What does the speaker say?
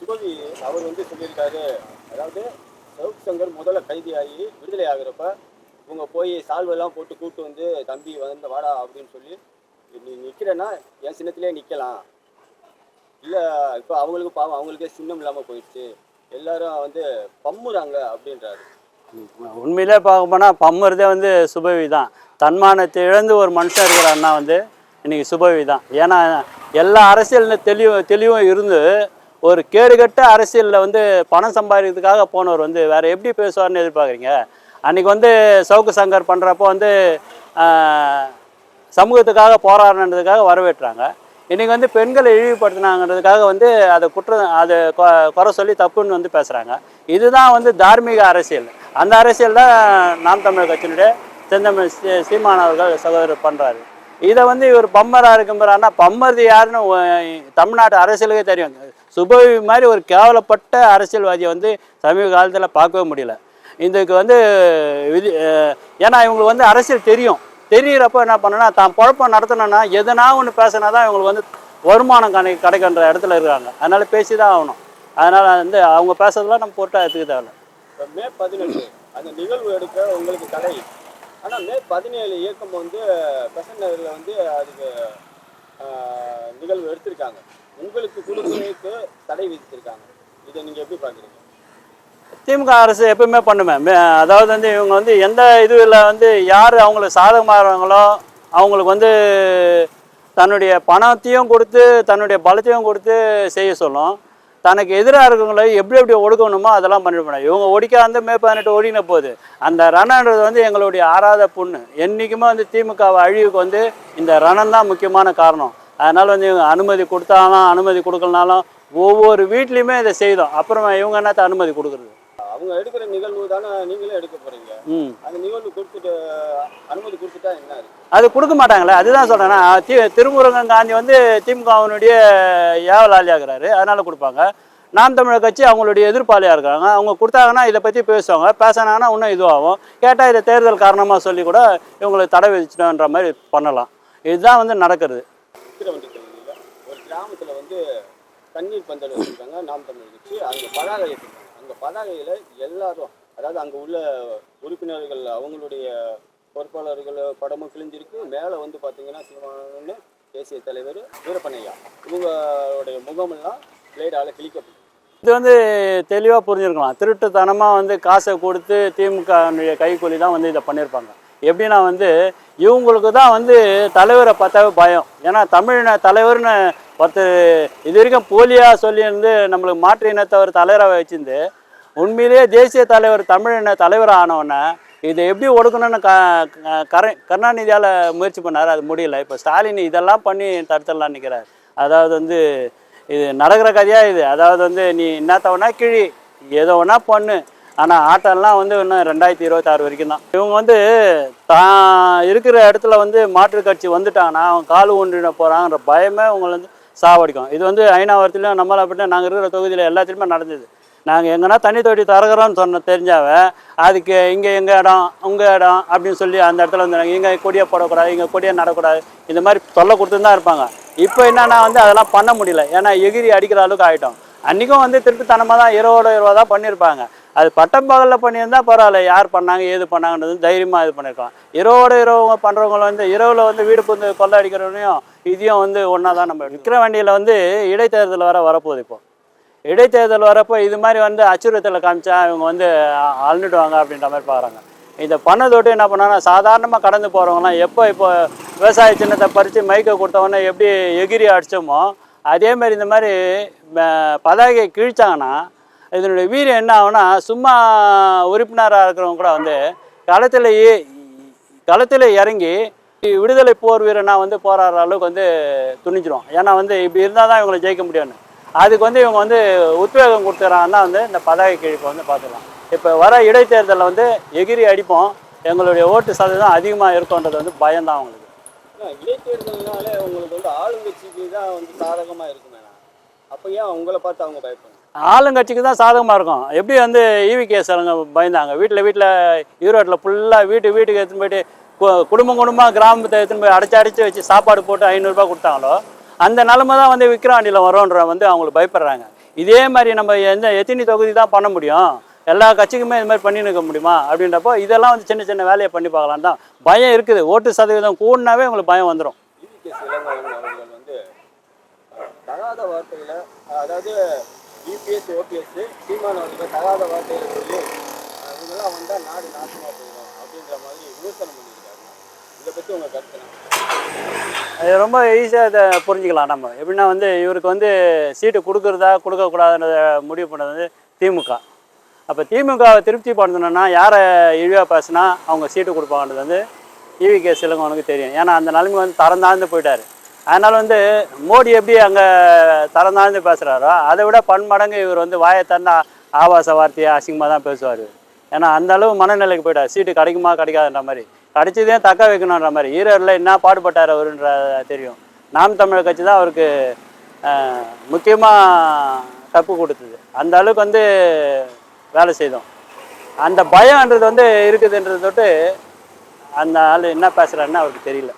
சுபவி அவர் வந்து சொல்லியிருக்காரு. அதாவது சவுக் சங்கர் முதல்ல கைதியாகி விடுதலை ஆகுறப்ப இவங்க போய் சால்வெல்லாம் போட்டு கூட்டு வந்து தம்பி வந்து வாடா அப்படின்னு சொல்லி நீ நிற்கிறேன்னா என் சின்னத்திலே நிற்கலாம் இல்லை இப்போ அவங்களுக்கு பாவம் அவங்களுக்கே சின்னம் இல்லாமல் போயிடுச்சு. எல்லாரும் வந்து பம்முறாங்க அப்படின்றாரு. உண்மையிலே பார்க்க போனால் பம்முறதே வந்து சுபவி தான் தன்மானத்தை இழந்து ஒரு மனுஷன் இருக்கிறான்னா வந்து இன்னைக்கு சுபவி தான் ஏன்னா எல்லா அரசியல் தெளிவு தெளிவும் இருந்து ஒரு கேடுகட்ட அரசியலில் வந்து பணம் சம்பாதிக்கிறதுக்காக போனவர் வந்து வேறு எப்படி பேசுவார்னு எதிர்பார்க்குறீங்க? அன்றைக்கி வந்து சவுக்கு சங்கர் பண்ணுறப்போ வந்து சமூகத்துக்காக போராடினதுக்காக வரவேற்றாங்க. இன்றைக்கி வந்து பெண்களை இழிவுபடுத்தினாங்கன்றதுக்காக வந்து அதை குற்றம் அதை கொ- குறை சொல்லி தப்புன்னு வந்து பேசுகிறாங்க இதுதான் வந்து தார்மீக அரசியல். அந்த அரசியல் தான் நாம் தமிழர் கட்சியினுடைய செந்தமிழ் சீ- சீமான் அவர்கள் சகோதரர் பண்ணுறாரு இதை வந்து இவர் பம்மராக இருக்கும்போது பம்மர் யாருன்னு தமிழ்நாட்டு அரசியலுக்கே தெரியும். சுபவி மாதிரி ஒரு கேவலப்பட்ட அரசியல்வாதியை வந்து சமீப காலத்தில் பார்க்கவே முடியல. இதுக்கு வந்து விதி ஏன்னா இவங்களுக்கு வந்து அரசியல் தெரியும். தெரியிறப்ப என்ன பண்ணனா தான் குழப்பம் நடத்தணும்னா எதனா ஒன்று பேசினா தான் இவங்களுக்கு வந்து வருமானம் கணக்கு கிடைக்கின்ற இடத்துல இருக்காங்க. அதனால் பேசி தான் ஆகணும். அதனால் வந்து அவங்க பேசுறதெல்லாம் நம்ம போட்டால் எடுத்துக்க தேவையில்ல. மே பதினெட்டு அந்த நிகழ்வு எடுக்க உங்களுக்கு தடை. ஆனால் மே பதினேழு இயக்கம் வந்து பெசன் நகரில் வந்து அதுக்கு நிகழ்வு எடுத்திருக்காங்க. உங்களுக்கு குழுக்களுக்கு தடை விதித்திருக்காங்க. இதை நீங்கள் எப்படி பார்க்குறீங்க? திமுக அரசு எப்பவுமே பண்ணுமே. மே- அதாவது வந்து இவங்க வந்து எந்த இதுவில் வந்து யார் அவங்களுக்கு சாதகமாகறாங்களோ அவங்களுக்கு வந்து தன்னுடைய பணத்தையும் கொடுத்து தன்னுடைய பலத்தையும் கொடுத்து செய்ய சொல்லும். தனக்கு எதிராக இருக்கவங்களை எப்படி எப்படி ஒடுக்கணுமோ அதெல்லாம் பண்ணிட்டு இவங்க ஒடிக்காந்து மே பதினெட்டு ஒடின போகுது அந்த ரணன்றது வந்து எங்களுடைய ஆறாத புண்ணு. என்றைக்குமே வந்து திமுக அழிவுக்கு வந்து இந்த ரணம் தான் முக்கியமான காரணம். அதனால் வந்து இவங்க அனுமதி கொடுத்தாலும் அனுமதி கொடுக்கலனாலும் ஒவ்வொரு வீட்லேயுமே இதை செய்தோம். அப்புறமா இவங்க என்னத்த அனுமதி கொடுக்குறது? அவங்க எடுக்கிற நிகழ்வு தானே நீங்களே எடுக்க போறீங்க. ம். அந்த நிகழ்வு கொடுத்துட்டு அனுமதி கொடுத்துட்டா என்ன அது கொடுக்க மாட்டாங்களே. அதுதான் சொல்கிறேன்னா தி திருமுருகன் காந்தி வந்து திமுகவினுடைய ஏவலாளியாகிறாரு. அதனால கொடுப்பாங்க. நாம் தமிழர் கட்சி அவங்களுடைய எதிர்ப்பாளியாக இருக்காங்க. அவங்க கொடுத்தாங்கன்னா இதை பற்றி பேசுவாங்க. பேசினாங்கன்னா இன்னும் இதுவாகும். கேட்டால் இதை தேர்தல் காரணமாக சொல்லி கூட இவங்களுக்கு தடை விதிச்சிட்டோன்ற மாதிரி பண்ணலாம். இதுதான் வந்து நடக்கிறது. விக்கிரவண்டி தொகுதியில் ஒரு கிராமத்தில் வந்து தண்ணீர் பந்தல் வச்சுருக்காங்க நாம் தமிழர் கட்சி. அங்கே பதாகை ஏற்றிருக்காங்க. அந்த பதாகையில் எல்லாரும் அதாவது அங்கே உள்ள உறுப்பினர்கள் அவங்களுடைய பொறுப்பாளர்கள் படமும் கிழிஞ்சிருக்கு. மேலே வந்து பார்த்தீங்கன்னா சிவமான தேசிய தலைவர் வீரப்பண்ணையா இவங்களுடைய முகமெல்லாம் பிளேடால் கிழிக்கப்படும். இது வந்து தெளிவாக புரிஞ்சிருக்கலாம். திருட்டுத்தனமாக வந்து காசை கொடுத்து திமுக கைக்கூலி தான் வந்து இதை பண்ணியிருப்பாங்க. எப்படின்னா வந்து இவங்களுக்கு தான் வந்து தலைவரை பார்த்தாவே பயம். ஏன்னா தமிழின தலைவர்னு ஒருத்தர் இது வரைக்கும் போலியாக சொல்லியிருந்து நம்மளுக்கு மாற்று இனத்தவர் தலைவராக வச்சிருந்து உண்மையிலேயே தேசிய தலைவர் தமிழின தலைவர் ஆனவுடனே இதை எப்படி ஒடுக்கணும்னு க கரை கருணாநிதியால் முயற்சி பண்ணார் அது முடியல. இப்போ ஸ்டாலின் இதெல்லாம் பண்ணி தடுத்துடலாம் நிற்கிறார் அதாவது வந்து இது நடக்கிற கதையாக இது? அதாவது வந்து நீ என்னத்தவனா கிழி ஏதோ ஒன்றா பண்ணு. ஆனால் ஆட்டம்லாம் வந்து இன்னும் ரெண்டாயிரத்தி இருபத்தாறு வரைக்கும் தான். இவங்க வந்து தான் இருக்கிற இடத்துல வந்து மாற்றுக் கட்சி வந்துட்டாங்கன்னா அவங்க கால் ஒன்றிட போகிறாங்கிற பயமே உங்களை வந்து சாவடிக்கும். இது வந்து ஐநாவரத்துலையும் நம்மளை அப்படின்னா நாங்கள் இருக்கிற தொகுதியில் எல்லாத்துலேயுமே நடந்தது. நாங்கள் எங்கன்னா தண்ணி தொட்டி திறக்கிறோம்னு சொன்ன தெரிஞ்சாவ அதுக்கு இங்கே எங்கள் இடம் உங்கள் இடம் அப்படின்னு சொல்லி அந்த இடத்துல வந்து இங்கே கொடியை போடக்கூடாது இங்கே கொடியை நடக்கூடாது இந்த மாதிரி தொல்லை கொடுத்துன்னு தான் இருப்பாங்க. இப்போ என்னென்னா வந்து அதெல்லாம் பண்ண முடியல. ஏன்னா எகிரி அடிக்கிற அளவுக்கு ஆகிட்டோம் அன்றைக்கும் வந்து திருட்டுத்தனமாக தான் இருபது இருபதாக தான் பண்ணியிருப்பாங்க. அது பட்டம் பகலில் பண்ணியிருந்தா பரவாயில்ல யார் பண்ணாங்க ஏது பண்ணாங்கன்றது தைரியமாக இது பண்ணியிருக்கலாம் இரவோட இரவு பண்ணுறவங்க வந்து இரவில் வந்து வீடு புந்து கொள்ளை அடிக்கிறவனையும் இதையும் வந்து ஒன்றா தான் நம்ம விற்கிற வண்டியில் வந்து இடைத்தேர்தல் வர வரப்போகுது இப்போ. இடைத்தேர்தல் வரப்போ இது மாதிரி வந்து அச்சுறுத்தலை காமிச்சா இவங்க வந்து அழுந்துடுவாங்க அப்படின்ற மாதிரி பார்க்குறாங்க இதை பண்ணதோட்டு என்ன பண்ணாங்கன்னா சாதாரணமாக கடந்து போகிறவங்களாம் எப்போ இப்போ விவசாய சின்னத்தை பறித்து மைக்கை கொடுத்தவொடனே எப்படி எகிரி அடித்தோமோ அதே மாதிரி இந்த மாதிரி பதாகையை கிழிச்சாங்கன்னா இதனுடைய வீரியம் என்ன ஆகுனா சும்மா உறுப்பினராக இருக்கிறவங்க கூட வந்து களத்தில் களத்தில் இறங்கி விடுதலை போர் வீரனா வந்து போராடுற அளவுக்கு வந்து துணிஞ்சிடும் ஏன்னா வந்து இப்படி இருந்தால் தான் இவங்களை ஜெயிக்க முடியும்னு. அதுக்கு வந்து இவங்க வந்து உத்வேகம் கொடுத்துறாங்கன்னா வந்து இந்த பதாகை கிழிப்பை வந்து பார்த்துக்கலாம். இப்போ வர இடைத்தேர்தலில் வந்து எகிரி அடிப்போம். எங்களுடைய ஓட்டு சதவீதம் அதிகமாக இருக்கும்ன்றது வந்து பயம்தான் அவங்களுக்கு. இடைத்தேர்தல்னாலே உங்களுக்கு வந்து ஆளுங்கட்சிக்கு தான் வந்து சாதகமாக இருக்குமே அப்போ ஏன் உங்களை பார்த்து அவங்க பயப்படுங்க ஆளுங்கட்சிக்கு தான் சாதகமாக இருக்கும். எப்படி வந்து ஈவி கேஸ்காரங்க பயந்தாங்க? வீட்டில் வீட்டில் ஈரோட்டில் ஃபுல்லாக வீட்டு வீட்டுக்கு எடுத்துன்னு போயிட்டு கு- குடும்பம் குடும்பமாக கிராமத்தை எடுத்துன்னு போய் அடைச்சி அடைச்சி வச்சு சாப்பாடு போட்டு ஐநூறுரூபா கொடுத்தாங்களோ அந்த நிலமை தான் வந்து விக்ரவாண்டியில் வரோன்ற வந்து அவங்களுக்கு பயப்படுறாங்க. இதே மாதிரி நம்ம எந்த எத்தினி தொகுதி தான் பண்ண முடியும்? எல்லா கட்சிக்குமே இது மாதிரி பண்ணி நிற்க முடியுமா? அப்படின்றப்போ இதெல்லாம் வந்து சின்ன சின்ன வேலையை பண்ணி பார்க்கலாம் தான் பயம் இருக்குது. ஓட்டு சதவீதம் கூடினாவே உங்களுக்கு பயம் வந்துடும் தகாத அதாவது இபிஎஸ் ஓபிஎஸ் சீமான் அவர்கள் தகாத வார்த்தையில சொல்லி இவங்கெல்லாம் வந்தால் நாடு நாசமாக போயிடும் அப்படின்ற மாதிரி விமர்சனம் பண்ணியிருக்காங்க. இதை பற்றி உங்கள் கருத்து அது ரொம்ப ஈஸியாக இதை புரிஞ்சுக்கலாம் நம்ம. எப்படின்னா வந்து இவருக்கு வந்து சீட்டு கொடுக்குறதா கொடுக்கக்கூடாதுன்றத முடிவு பண்ணது வந்து திமுக. அப்போ திமுகவை திருப்தி பண்ணணும்னா யாரை இழிவாக பேசுனா அவங்க சீட்டு கொடுப்பாங்கன்றது வந்து இவி கே சிலங்கவனுக்கு தெரியும். ஏன்னா அந்த நிலைமை வந்து தரம் தாழ்ந்து போயிட்டார். அதனால் வந்து மோடி எப்படி அங்கே தரம் தாழ்ந்து பேசுகிறாரோ அதை விட பன்மடங்கு இவர் வந்து வாயை தந்த ஆபாச வார்த்தையை அசிங்கமாக தான் பேசுவார். ஏன்னா அந்த அளவு மனநிலைக்கு போயிட்டார். சீட்டு கிடைக்குமா கிடைக்காதுன்ற மாதிரி. கிடைச்சதே தக்க வைக்கணுன்ற மாதிரி. ஈரோடில் என்ன பாடுபட்டார் அவருன்ற தெரியும். நாம் தமிழர் கட்சி தான் அவருக்கு முக்கியமாக தப்பு கொடுத்தது. அந்த அளவுக்கு வந்து வேலை செய்தோம். அந்த பயம்ன்றது வந்து இருக்குதுன்றது தொட்டு அந்த ஆள் என்ன பேசுகிறாருன்னு அவருக்கு தெரியல.